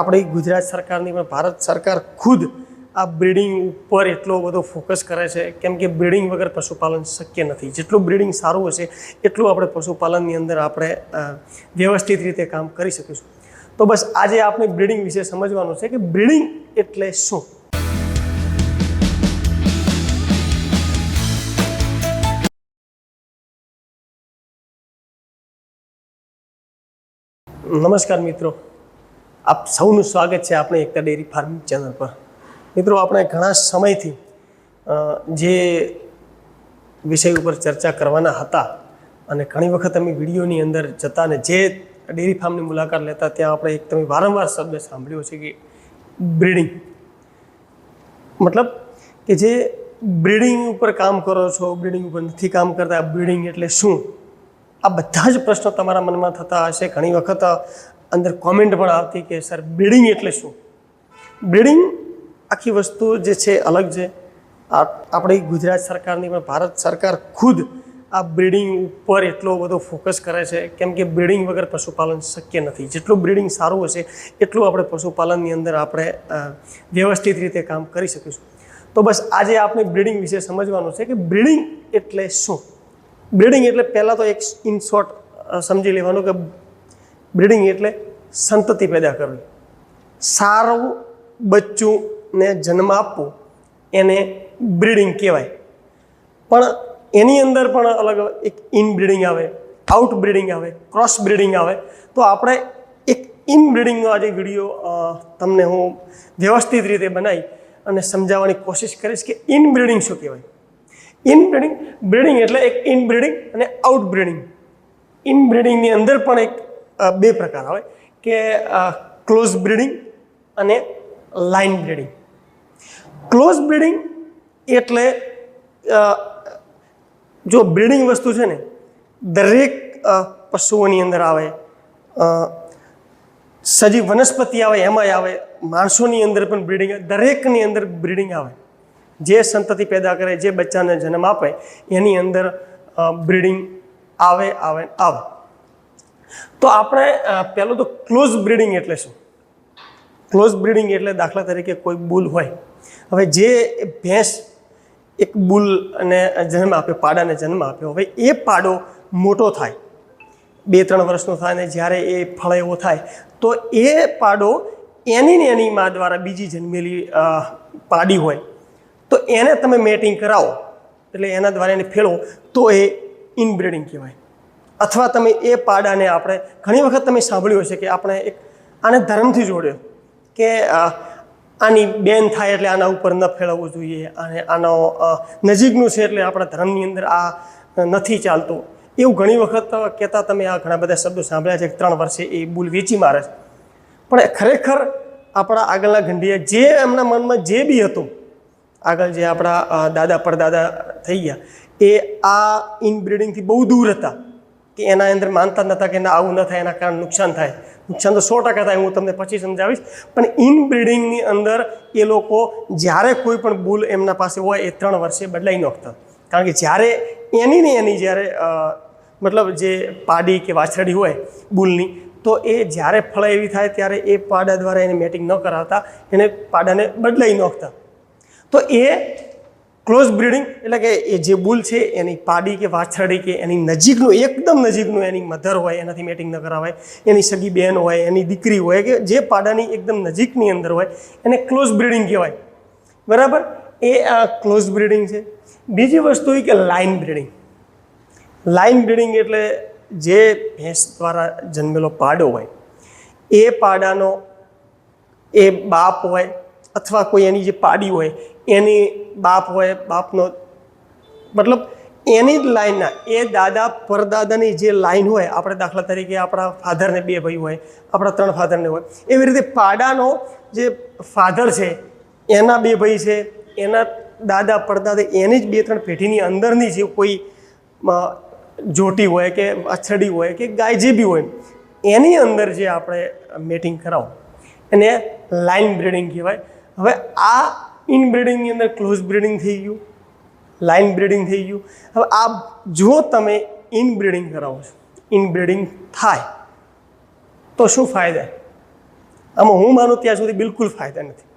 આપણી ગુજરાત સરકારની પણ ભારત સરકાર ખુદ આ બ્રીડિંગ ઉપર એટલો બધો ફોકસ કરે છે, કેમ કે બ્રીડિંગ વગર પશુપાલન શક્ય નથી. જેટલું બ્રીડિંગ સારું હશે, એટલું આપણે પશુપાલનની અંદર આપણે વ્યવસ્થિત રીતે કામ કરી શકીશું. તો બસ આજે આપણે બ્રીડિંગ વિશે સમજવાનું છે કે બ્રીડિંગ એટલે શું? નમસ્કાર મિત્રો. આપ સૌનું સ્વાગત છે આપણે એકતા ડેરી ફાર્મિંગ ચેનલ પર. મિત્રો, આપણે ઘણા સમયથી જે વિષય ઉપર ચર્ચા કરવાના હતા અને ઘણી વખત અમે વિડીયોની અંદર જતા ને જે ડેરી ફાર્મની મુલાકાત લેતા, ત્યાં આપણે એક તમે વારંવાર શબ્દ સાંભળ્યો છે કે બ્રીડિંગ. મતલબ કે જે બ્રીડિંગ ઉપર કામ કરો છો, બ્રીડિંગ ઉપર નથી કામ કરતા, બ્રીડિંગ એટલે શું? આ બધા જ પ્રશ્નો તમારા મનમાં થતા હશે. ઘણી વખત અંદર કોમેન્ટ પણ આવતી કે સર બ્રીડિંગ એટલે શું? બ્રીડિંગ આખી વસ્તુ જે છે અલગ છે. આપણી ગુજરાત સરકારની પણ ભારત સરકાર ખુદ આ બ્રીડિંગ ઉપર એટલો બધો ફોકસ કરે છે. કેમ કે બ્રીડિંગ વગર પશુપાલન શક્ય નથી. જેટલું બ્રીડિંગ સારું હશે, એટલું આપણે પશુપાલનની અંદર આપણે વ્યવસ્થિત રીતે કામ કરી શકીશું. તો બસ આજે આપણે બ્રીડિંગ વિશે સમજવાનું છે કે બ્રીડિંગ એટલે શું? બ્રીડિંગ એટલે પહેલાં તો એક ઇન શોર્ટ સમજી લેવાનું કે બ્રીડિંગ એટલે સંતતિ પેદા કરવી. સારું બચ્ચુંને જન્મ આપવો એને બ્રીડિંગ કહેવાય. પણ એની અંદર પણ અલગ એક ઇન બ્રીડિંગ આવે, આઉટ બ્રીડિંગ આવે, ક્રોસ બ્રીડિંગ આવે. તો આપણે એક ઇન બ્રીડિંગનો આજે વીડિયો તમને હું વ્યવસ્થિત રીતે બનાવી અને સમજાવવાની કોશિશ કરીશ કે ઇન બ્રીડિંગ શું કહેવાય. ઇન બ્રીડિંગ બ્રીડિંગ એટલે એક ઇન બ્રીડિંગ અને આઉટ બ્રીડિંગ. ઇન બ્રીડિંગની અંદર પણ એક બે પ્રકાર આવે. કે ક્લોઝ બ્રીડિંગ અને લાઇન બ્રીડિંગ ક્લોઝ બ્રીડિંગ એટલે જો બ્રિડિંગ વસ્તુ છે ને, દરેક પશુઓની અંદર આવે સજીવ વનસ્પતિ આવે, એમાંય આવે, માણસોની અંદર પણ બ્રિડિંગ દરેકની અંદર બ્રીડિંગ આવે. જે સંતતિ પેદા કરે, જે બચ્ચાને જન્મ આપે, એની અંદર બ્રીડિંગ આવે આવે આવે. તો આપણે પહેલું તો ક્લોઝ બ્રીડિંગ એટલે શું? ક્લોઝ બ્રીડિંગ એટલે દાખલા તરીકે કોઈ બુલ હોય. હવે જે ભેંસ એક બુલ અને જન્મ આપે પાડાને જન્મ આપ્યો, હવે એ પાડો મોટો થાય બે ત્રણ વર્ષનો થાય ને જ્યારે એ ફળ એવો થાય, તો એ પાડો એની ને એની મા દ્વારા બીજી જન્મેલી પાડી હોય, તો એને તમે મેટિંગ કરાવો, એટલે એના દ્વારા એને ફેળો તો એ ઇનબ્રીડિંગ કહેવાય. અથવા તમે એ પાડાને આપણે ઘણી વખત તમે સાંભળ્યું હશે કે આપણે એક આને ધર્મથી જોડ્યો કે આની બેન થાય એટલે આના ઉપર ન ફેળવવું જોઈએ, અને આનો નજીકનું છે એટલે આપણા ધર્મની અંદર આ નથી ચાલતું. એવું ઘણી વખત કહેતા તમે આ ઘણા બધા શબ્દો સાંભળ્યા છે ત્રણ વર્ષે એ બુલ વેચી મારે છે. પણ ખરેખર આપણા આગળના ઘંટીએ જે એમના મનમાં જે બી હતું, આગળ જે આપણા દાદા, પરદાદા થઈ ગયા, એ આ ઇનબ્રિડિંગથી બહુ દૂર હતા. કે એના અંદર માનતા જ કે ના, આવું ન થાય, એના કારણે નુકસાન થાય. નુકસાન તો સો ટકા થાય, હું તમને પછી સમજાવીશ. પણ ઇનબ્રિડિંગની અંદર એ લોકો જ્યારે કોઈ પણ બુલ એમના પાસે હોય, એ ત્રણ વર્ષે બદલાઈ નોખતા કારણ કે જ્યારે એની ને એની જ્યારે મતલબ જે પાડી કે વાછરડી હોય બુલની તો એ જ્યારે ફળ એવી થાય ત્યારે એ પાડા દ્વારા એને મેટિંગ ન કરાવતા, એને પાડાને બદલાઈ નોખતા તો એ ક્લોઝ બ્રીડિંગ એટલે કે એ જે બુલ છે, એની પાડી કે વાછરડી કે એની નજીકનું, એકદમ નજીકનું એની મધર હોય, એનાથી મેટિંગ ન કરાવાય, એની સગી બેન હોય, એની દીકરી હોય, કે જે પાડાની એકદમ નજીકની અંદર હોય, એને ક્લોઝ બ્રીડિંગ કહેવાય. બરાબર? એ આ ક્લોઝ બ્રીડિંગ છે. બીજી વસ્તુ એ કે લાઇન બ્રીડિંગ લાઇન બ્રીડિંગ એટલે જે ભેંસ દ્વારા જન્મેલો પાડો હોય, એ પાડાનો એ બાપ હોય અથવા કોઈ એની જે પાડી હોય, એની બાપ હોય, બાપનો મતલબ એની જ લાઈનના એ દાદા પરદાદાની જે લાઈન હોય, આપણે દાખલા તરીકે આપણા ફાધરને બે ભાઈ હોય, આપણા ત્રણ ફાધરને હોય, એવી રીતે પાડાનો જે ફાધર છે, એના બે ભાઈ છે, એના દાદા પરદાદા એની જ બે ત્રણ પેઢીની અંદરની જે કોઈ જોટી હોય કે અછડી હોય કે ગાય જે બી હોય, એની અંદર જે આપણે મેટિંગ કરાવો, એને લાઇન બ્રીડિંગ કહેવાય. હવે આ ઇન બ્રીડિંગની અંદર ક્લોઝ બ્રીડિંગ થઈ ગયું લાઇન બ્રીડિંગ થઈ ગયું. હવે આ જો તમે ઇન બ્રીડિંગ કરાવો છો ઇન બ્રીડિંગ થાય, તો શું ફાયદા? આમાં હું માનું ત્યાં સુધી બિલકુલ ફાયદા નથી.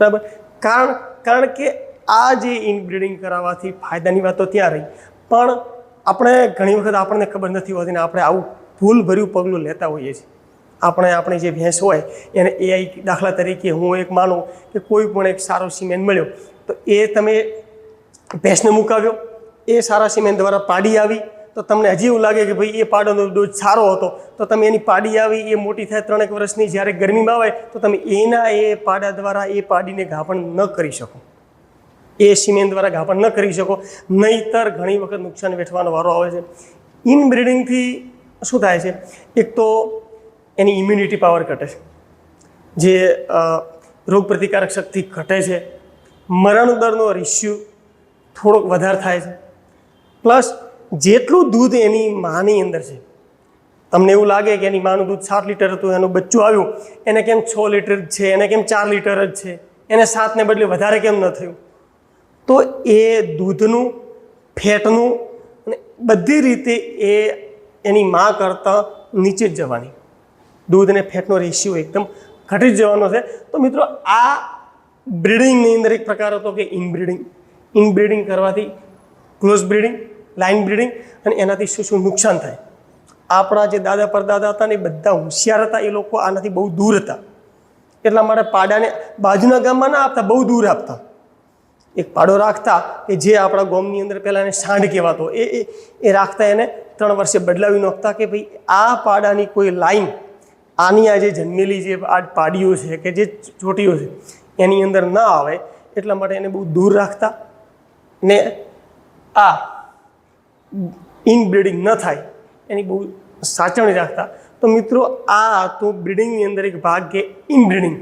બરાબર? કારણ કારણ કે આ જે ઇનબ્રિડિંગ કરાવવાથી ફાયદાની વાતો ત્યાં રહી. પણ આપણે ઘણી વખત આપણને ખબર નથી હોતી ને આપણે આવું ભૂલભર્યું પગલું લેતા હોઈએ છીએ. આપણે આપણી જે ભેંસ હોય, એને એઆઈ દાખલા તરીકે હું એક માનું કે કોઈ પણ એક સારો સિમેન્ટ મળ્યો, તો એ તમે ભેંસને મુકાવ્યો, એ સારા સિમેન્ટ દ્વારા પાડી આવી, તો તમને હજી એવું લાગે કે ભાઈ એ પાડોનો ડોઝ સારો હતો, તો તમે એની પાડી આવી, એ મોટી થાય ત્રણેક વર્ષની, જ્યારે ગરમીમાં આવે, તો તમે એના એ પાડા દ્વારા એ પાડીને ઘાપણ ન કરી શકો. એ સિમેન્ટ દ્વારા ઘાપણ ન કરી શકો, નહીતર ઘણી વખત નુકસાન વેઠવાનો વારો આવે છે. ઇનબ્રિડિંગથી શું થાય છે? એક તો એની ઇમ્યુનિટી પાવર ઘટે છે. જે રોગપ્રતિકારક રોગ પ્રતિકારક શક્તિ ઘટે છે. મરણ દરનો રેશિયો થોડોક વધારે થાય છે. પ્લસ જેટલું દૂધ એની માની અંદર છે, તમને એવું લાગે કે એની માનું દૂધ સાત લીટર હતું, એનું બચ્ચું આવ્યું, એને કેમ છ લીટર જ છે, એને કેમ ચાર લીટર જ છે, એને સાતને બદલે વધારે કેમ ન થયું? તો એ દૂધનું, ફેટનું અને બધી રીતે એ એની માં કરતાં નીચે જ જવાની. દૂધ અને ફેટનો રેશિયો એકદમ ઘટી જ જવાનો છે. તો મિત્રો, આ બ્રીડિંગની અંદર એક પ્રકાર હતો કે ઇનબ્રિડિંગ ઇનબ્રિડિંગ કરવાથી ક્લોઝ બ્રિડિંગ લાઇન બ્રીડિંગ અને એનાથી શું શું નુકસાન થાય. આપણા જે દાદા પરદાદા હતા ને એ બધા હોશિયાર હતા, એ લોકો આનાથી બહુ દૂર હતા. એટલા માટે પાડાને બાજુના ગામમાં ના આપતા, બહુ દૂર આપતા. એક પાડો રાખતા કે જે આપણા ગોમની અંદર પહેલાં એને સાંઢ કહેવાતો. એ એ રાખતા એને ત્રણ વર્ષે બદલાવી નાખતા કે ભાઈ, આ પાડાની કોઈ લાઈન આની આ જે જન્મેલી જે આ પાડીઓ છે કે જે ચોટીઓ છે, એની અંદર ના આવે એટલા માટે એને બહુ દૂર રાખતા ને આ ઇનબ્રીડિંગ ન થાય એની બહુ સાચવણી રાખતા. તો મિત્રો, આ તો બ્રિડિંગની અંદર એક ભાગ કે ઇનબ્રીડિંગ.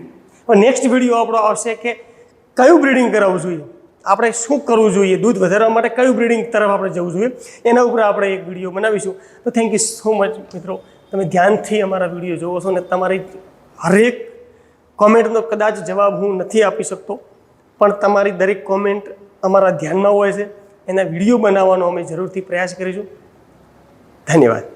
હવે નેક્સ્ટ વીડિયો આપણો આવશે કે કયું બ્રીડિંગ કરાવવું જોઈએ? આપણે શું કરવું જોઈએ? દૂધ વધારવા માટે કયું બ્રીડિંગ તરફ આપણે જવું જોઈએ? એના ઉપર આપણે એક વીડિયો બનાવીશું. તો થેન્ક યુ સો મચ મિત્રો. તમે ધ્યાનથી અમારા વીડિયો જોવો છો ને તમારી હરેક કોમેન્ટનો કદાચ જવાબ હું નથી આપી શકતો, પણ તમારી દરેક કોમેન્ટ અમારા ધ્યાનમાં હોય છે. એના વીડિયો બનાવવાનો અમે જરૂરથી પ્રયાસ કરીશું. ધન્યવાદ.